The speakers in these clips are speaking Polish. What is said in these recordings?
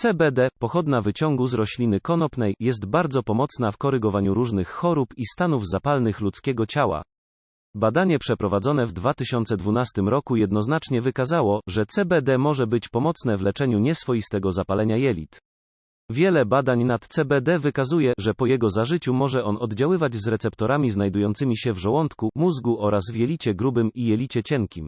CBD, pochodna wyciągu z rośliny konopnej, jest bardzo pomocna w korygowaniu różnych chorób i stanów zapalnych ludzkiego ciała. Badanie przeprowadzone w 2012 roku jednoznacznie wykazało, że CBD może być pomocne w leczeniu nieswoistego zapalenia jelit. Wiele badań nad CBD wykazuje, że po jego zażyciu może on oddziaływać z receptorami znajdującymi się w żołądku, mózgu oraz w jelicie grubym i jelicie cienkim.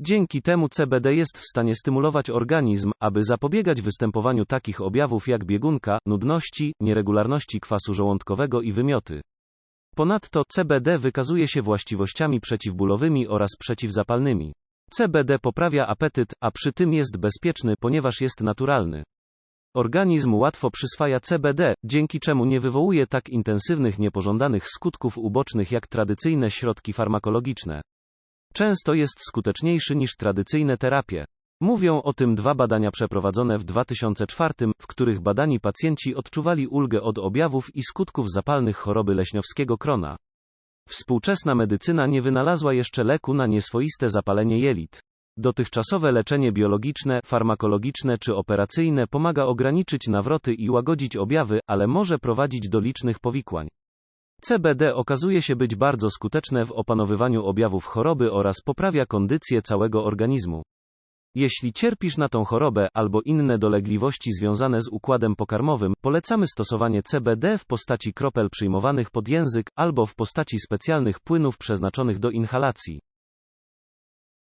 Dzięki temu CBD jest w stanie stymulować organizm, aby zapobiegać występowaniu takich objawów jak biegunka, nudności, nieregularności kwasu żołądkowego i wymioty. Ponadto CBD wykazuje się właściwościami przeciwbólowymi oraz przeciwzapalnymi. CBD poprawia apetyt, a przy tym jest bezpieczny, ponieważ jest naturalny. Organizm łatwo przyswaja CBD, dzięki czemu nie wywołuje tak intensywnych niepożądanych skutków ubocznych jak tradycyjne środki farmakologiczne. Często jest skuteczniejszy niż tradycyjne terapie. Mówią o tym dwa badania przeprowadzone w 2004, w których badani pacjenci odczuwali ulgę od objawów i skutków zapalnych choroby leśniowskiego krona. Współczesna medycyna nie wynalazła jeszcze leku na nieswoiste zapalenie jelit. Dotychczasowe leczenie biologiczne, farmakologiczne czy operacyjne pomaga ograniczyć nawroty i łagodzić objawy, ale może prowadzić do licznych powikłań. CBD okazuje się być bardzo skuteczne w opanowywaniu objawów choroby oraz poprawia kondycję całego organizmu. Jeśli cierpisz na tą chorobę albo inne dolegliwości związane z układem pokarmowym, polecamy stosowanie CBD w postaci kropel przyjmowanych pod język albo w postaci specjalnych płynów przeznaczonych do inhalacji.